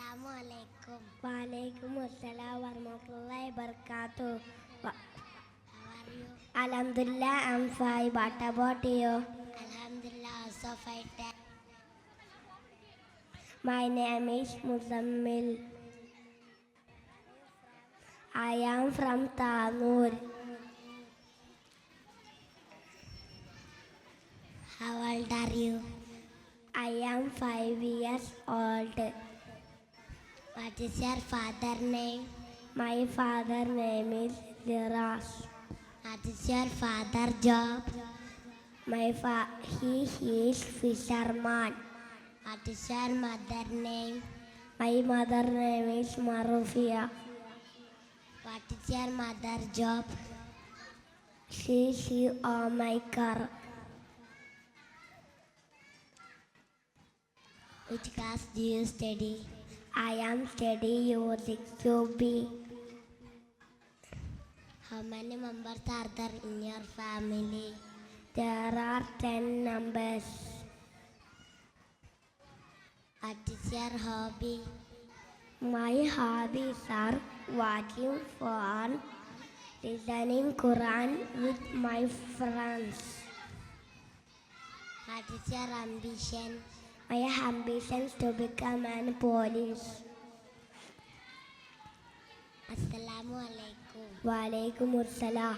അസ്സലാമു അലൈക്കും വാലൈക്കും അസ്സലാം വറഹ്മത്തുള്ളാഹി വബർക്കാത്തു How are you? Alhamdulillah, I'm fine. What about you? Alhamdulillah, also fine. My name is Muzammil. I am from Tanur. How old are you? I am five years old. What is your father name? My father name is Liras. What is your father job? My fa- he is fisherman. What is your mother name? My mother name is Marufia. What is your mother job? She she on my car. Which class do you study? I am study using QB. How many members are there in your family? There are ten numbers. What is your hobby? My hobbies are watching fun, listening Quran with my friends. What is your ambition? I have ambitions to become an police. Assalamu alaikum. Wa alaikum assalam.